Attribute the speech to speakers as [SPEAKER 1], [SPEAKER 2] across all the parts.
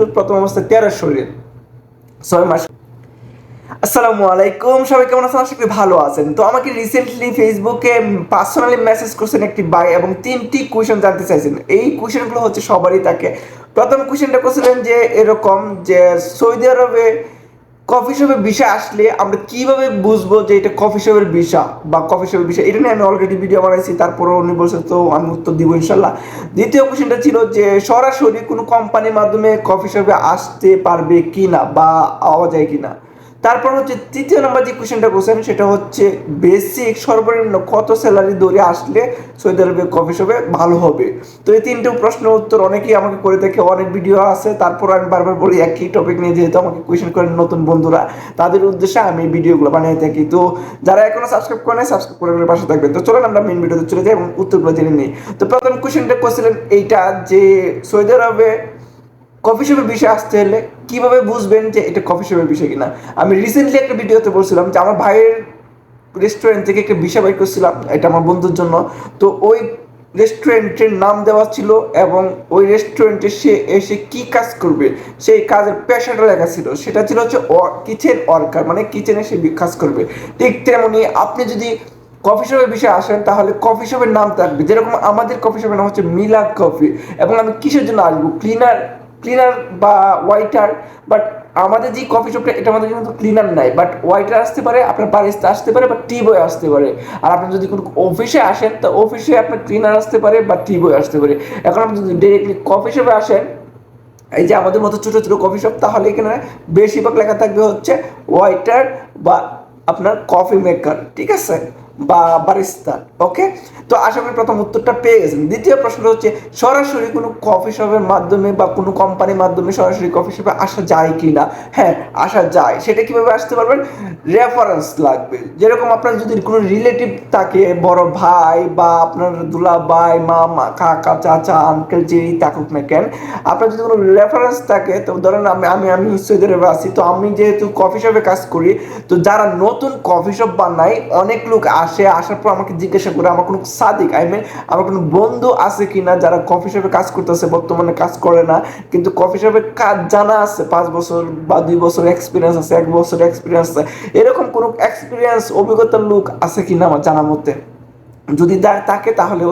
[SPEAKER 1] ছিল প্রথম অবস্থায় তেরোশো ছয় মাস। আসসালামু আলাইকুম, সবাই কেমন আছেন? আশা করি ভালো আছেন। তো আমাকে রিসেন্টলি ফেসবুকে পার্সোনালি মেসেজ করছেন একটি বাই এবং তিনটি কোয়েশন জানতে চাইছেন। এই কোয়েশনগুলো হচ্ছে সবারই থাকে। প্রথম কোয়েশনটা করছিলেন যে এরকম যে সৌদি আরবে কফি শপের বিষয় আসলে আমরা কীভাবে বুঝব যে এটা কফি শপের বিষয় বা কফি শপের বিষয় এটা নিয়ে আমি অলরেডি ভিডিও বানাইছি তারপরে উনি বলছেন, তো আমি উত্তর দিব ইনশাল্লাহ। দ্বিতীয় কোশ্চেনটা ছিল যে, সরাসরি কোনো কোম্পানির মাধ্যমে কফি শপে আসতে পারবে কি না বা পাওয়া যায় কি না তারপর হচ্ছে তৃতীয় নম্বর যে কোশ্চেনটা করছেন সেটা হচ্ছে বেসিক সর্বনিম্ন কত স্যালারি ধরে আসলে সৌদি আরবে কফি শপে ভালো হবে? তো এই তিনটে প্রশ্নের উত্তর অনেকেই আমাকে করে দেখে, অনেক ভিডিও আছে, তারপর আমি বারবার বলি একই টপিক নিয়ে যেহেতু আমাকে কোয়েশন করেন নতুন বন্ধুরা, তাদের উদ্দেশ্যে আমি ভিডিওগুলো বানিয়ে থাকি। তো যারা এখনও সাবস্ক্রাইব করে নাই সাবস্ক্রাইব করে পাশে থাকবেন। তো চলুন আমরা মেন ভিডিওতে চলে যাই এবং উত্তরগুলো জেনে নিই। তো প্রথম কোয়েশনটা করছিলেন এইটা যে সৌদি আরবে কফি শপের বিষয়ে আসতে হলে কীভাবে বুঝবেন যে এটা কফি শপের বিষয় কিনা? আমি রিসেন্টলি একটা ভিডিওতে বলছিলাম যে আমার ভাইয়ের রেস্টুরেন্ট থেকে একটা বিষয় বাইর করছিলাম, এটা আমার বন্ধুর জন্য। তো ওই রেস্টুরেন্টের নাম দেওয়া ছিল এবং ওই রেস্টুরেন্টে সে এসে কি কাজ করবে? সেই কাজের পেশাটা লেখা ছিল। সেটা ছিল হচ্ছে কিচেন ওয়ার্কার মানে কিচেনে সে কাজ করবে। ঠিক তেমনি আপনি যদি কফি শপের বিষয়ে আসেন, তাহলে কফি শপের নাম থাকবে। যেরকম আমাদের কফি শপের নাম হচ্ছে মিলাদ কফি। এবং আমি কিসের জন্য আসব? ক্লিনার ক্লিনার বা ওয়াইটার বাট আমাদের যে কফি শপটা এটা আমাদের কিন্তু ক্লিনার নাই বাট ওয়াইটার আসতে পারে, আপনার বারিস্তা আসতে পারে বা টি বয় আসতে পারে। আর আপনি যদি কোনো অফিসে আসেন, তো অফিসে আপনার ক্লিনার আসতে পারে, বা টি বয় আসতে পারে। এখন আপনি যদি ডিরেক্টলি কফি শপে আসেন, এই যে আমাদের মতো ছোটো ছোটো কফি শপ তাহলে এখানে বেশিরভাগ লেখা থাকবে হচ্ছে ওয়াইটার বা আপনার কফি মেকার ঠিক আছে? বা বারিস্তা ওকে তো আশা করি প্রথম উত্তরটা পেয়ে গেছেন। দ্বিতীয় প্রশ্ন হচ্ছে, সরাসরি কোনো কফি শপের মাধ্যমে বা কোনো কোম্পানির মাধ্যমে সরাসরি কফি শপে আসা যায় কি না? হ্যাঁ আসা যায়। সেটা কীভাবে আসতে পারবেন? রেফারেন্স লাগবে। যেরকম আপনার যদি কোনো রিলেটিভ থাকে, বড় ভাই বা আপনার দুলা ভাই মামা, কাকা, চাচা আঙ্কেল যেই থাকুক না কেন, আপনার যদি কোনো রেফারেন্স থাকে, তো ধরেন আমি আমি আমি সৌদি আছি তো আমি যেহেতু কফি শপে কাজ করি, তো যারা নতুন কফি শপ বানায়, অনেক লোক আসে আসার পর আমাকে জিজ্ঞাসা করে, আমার কোনো সাদিক আই মিন আমার কোনো বন্ধু আছে কি না যারা কফি শপে কাজ করতেছে, বর্তমানে কাজ করে না, কিন্তু কফি শপে কাজ জানা আছে, পাঁচ বছর বা দুই বছর এক্সপিরিয়েন্স আছে, এক বছর এক্সপিরিয়েন্স আছে। এরকম কোনো এক্সপিরিয়েন্স অভিজ্ঞতার লোক আছে কি না আমার জানার মধ্যে? যদি থাকে তাহলে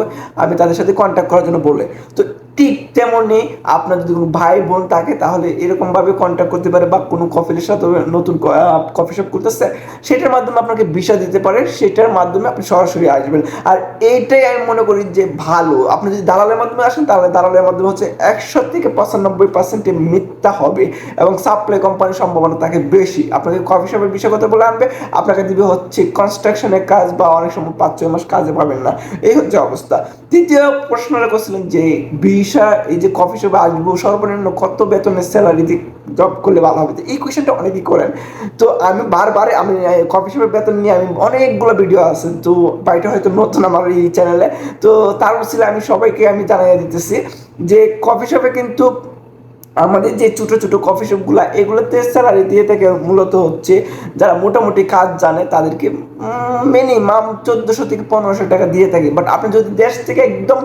[SPEAKER 1] আমি তাদের সাথে কন্ট্যাক্ট করার জন্য বলে তো ঠিক তেমনি আপনার যদি কোনো ভাই বোন থাকে, তাহলে এরকমভাবে কন্ট্যাক্ট করতে পারে বা কোনো কফির সাথে নতুন কফি শপ করতেছে সেটার মাধ্যমে আপনাকে ভিসা দিতে পারে, সেটার মাধ্যমে আপনি সরাসরি আসবেন। আর এইটাই আমি মনে করি যে ভালো। আপনি যদি দালালের মাধ্যমে আসেন, তাহলে দালালের মাধ্যমে হচ্ছে একশো থেকে পঁচানব্বই পার্সেন্টে মিথ্যা হবে এবং সাপ্লাই কোম্পানির সম্ভাবনা থাকে বেশি। আপনাকে কফি শপের বিষয় কথা বলে আনবে, আপনাকে দিবে হচ্ছে কনস্ট্রাকশনের কাজ বা অনেক সময় পাঁচ ছয় মাস কাজে পাবেন না। এই হচ্ছে অবস্থা। তৃতীয় প্রশ্নটা করছিলেন যে, ভিসা, এই যে কফি শপে আসব, সর্বনিম্ন কত বেতনের স্যালারি দিয়ে জব করলে ভালো হবে? এই কোয়েশ্চেনটা অনেকেই করেন। তো আমি বারবার আমি কফি শপের বেতন নিয়ে আমি অনেকগুলো ভিডিও আছে। তো বাড়িটা হয়তো নতুন আমার এই চ্যানেলে তো তার ছিল আমি সবাইকে আমি জানাই দিতেছি যে কফি শপে কিন্তু আমাদের যে ছোটো ছোটো কফি শপগুলো এগুলোতে স্যালারি দিয়ে থাকে মূলত হচ্ছে যারা মোটামুটি কাজ জানে তাদেরকে মিনিমাম চোদ্দোশো থেকে পনেরোশো টাকা দিয়ে থাকে। বাট আপনি যদি দেশ থেকে একদম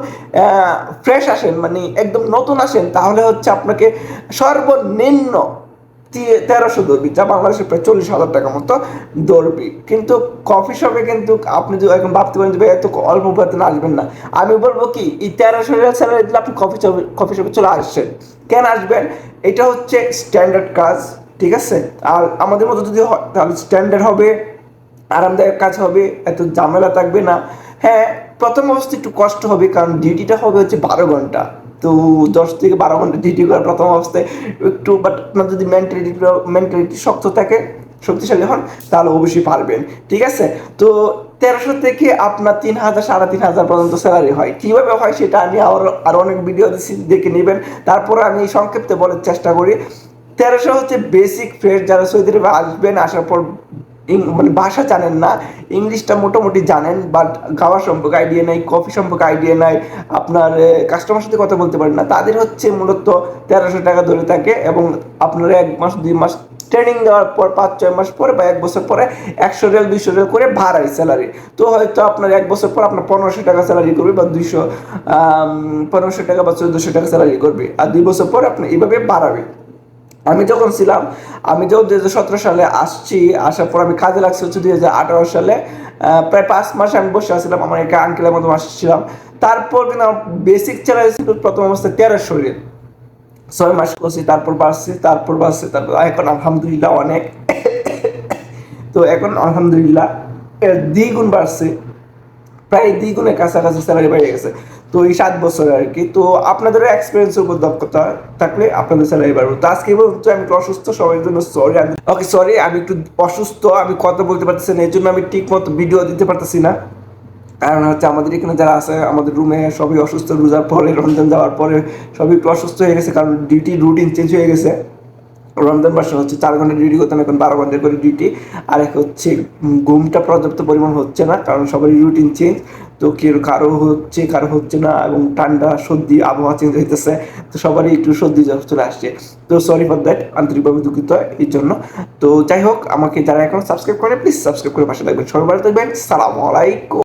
[SPEAKER 1] ফ্রেশ আসেন মানে একদম নতুন আসেন, তাহলে হচ্ছে আপনাকে সর্বনিম্ন তেরোশো দর্বি, যা বাংলাদেশে প্রায় চল্লিশ হাজার টাকা মতো দর্বি। কিন্তু কফি শপে কিন্তু আপনি যদি এখন ভাবতে পারেন যে এত অল্প বেতন আসবেন না। আমি বলব কি, এই তেরোশো স্যালারি দিলে আপনি কফি শপে কফি শপে চলে আসছেন। কেন আসবেন? এটা হচ্ছে স্ট্যান্ডার্ড কাজ, ঠিক আছে? আর আমাদের মতো যদি হয়, তাহলে স্ট্যান্ডার্ড হবে, আরামদায়ক কাজ হবে, এত ঝামেলা থাকবে না। হ্যাঁ প্রথম অবস্থা একটু কষ্ট হবে, কারণ ডিউটিটা হবে হচ্ছে বারো ঘণ্টা। তো দশ থেকে বারো ঘণ্টা ডিউটি করার প্রথম অবস্থায় একটু বাট আপনার যদি মেন্টালিটি মেন্টালিটি শক্ত থাকে, শক্তিশালী হন, তাহলে অবশ্যই পারবেন। ঠিক আছে? তো তেরোশো থেকে আপনার তিন হাজার, সাড়ে তিন হাজার পর্যন্ত স্যালারি হয়। কীভাবে হয় সেটা আমি আরও আরও অনেক ভিডিও দেখে নেবেন। তারপরে আমি সংক্ষিপ্তে বলার চেষ্টা করি। তেরোশো হচ্ছে বেসিক ফ্রেশ যারা সৌদি আসবেন, আসার পর মানে ভাষা জানেন না, ইংলিশটা মোটামুটি জানেন বাট গাওয়া সম্পর্কে আইডিয়া নাই কফি সম্পর্কে আইডিয়া নাই, আপনার কাস্টমার সাথে কথা বলতে পারেন না। তাদের হচ্ছে মূলত তেরোশো টাকা ধরে থাকে এবং আপনারা এক মাস, দুই মাস ট্রেনিং দেওয়ার পর, পাঁচ, ছয় মাস পরে বা এক বছর পরে একশো রিয়াল দুইশো রিয়াল করে ভাড়ায় স্যালারি তো হয়তো আপনার এক বছর পর আপনার পনেরোশো টাকা স্যালারি করবে বা দুইশো পনেরোশো টাকা বা চোদ্দোশো টাকা স্যালারি করবে। আর দুই বছর পর আপনি এইভাবে বাড়াবে আমি যখন ছিলাম, আমি যখন দুই সতেরো সালে আসছি, আসার পর আমি কাজে লাগছি হচ্ছে দুই হাজার আঠারো সালে। প্রায় পাঁচ মাস আমি বসে আসছিলাম আমার একটা আঙ্কেলের মতো আসছিলাম। তারপর কিন্তু আমার বেসিক চ্যালেঞ্জ ছিল প্রথম অবস্থায় তেরো শরীর। ছয় মাস করছি, তারপর বাড়ছে তারপর বাড়ছে, তারপর এখন আলহামদুলিল্লাহ অনেক। তো এখন আলহামদুলিল্লাহ দ্বিগুণ বাড়ছে। প্রায় দ্বিগুণের কাছাকাছি স্যালারি বেড়ে গেছে। তো এই সাত বছর আর কি। তো আপনাদেরও এক্সপিরিয়েন্সের উপর দক্ষতা থাকলে আপনাদের স্যালারি বাড়বে। তো আজকে বলতে আমি একটু অসুস্থ সবার জন্য সরি আমি ওকে সরি আমি একটু অসুস্থ, আমি কথা বলতে পারতেছি না এই জন্য আমি ঠিক মতো ভিডিও দিতে পারতেছি না। কারণ হচ্ছে আমাদের এখানে যারা আছে, আমাদের রুমে সবই অসুস্থ, রোজার পরে, রমজান যাওয়ার পরে সবই একটু অসুস্থ হয়ে গেছে, কারণ ডিউটি রুটিন চেঞ্জ হয়ে গেছে। রমজান মাসে হচ্ছে চার ঘণ্টা ডিউটি করতাম, এখন বারো ঘণ্টা করে ডিউটি আর এক হচ্ছে ঘুমটা পর্যাপ্ত পরিমাণ হচ্ছে না, কারণ সবারই রুটিন চেঞ্জ তো কেউ কারও হচ্ছে কারও হচ্ছে না, এবং ঠান্ডা, সর্দি, আবহাওয়া চেঞ্জ হইতেছে। তো সবারই একটু সর্দি চলে আসছে। তো সরি ফর দ্যাট আন্তরিকভাবে দুঃখিত এই জন্য। তো যাই হোক, আমাকে যারা এখন সাবস্ক্রাইব করে প্লিজ সাবস্ক্রাইব করে পাশে থাকবেন। সবাই ভালো থাকবেন। সালাম আলাইকুম।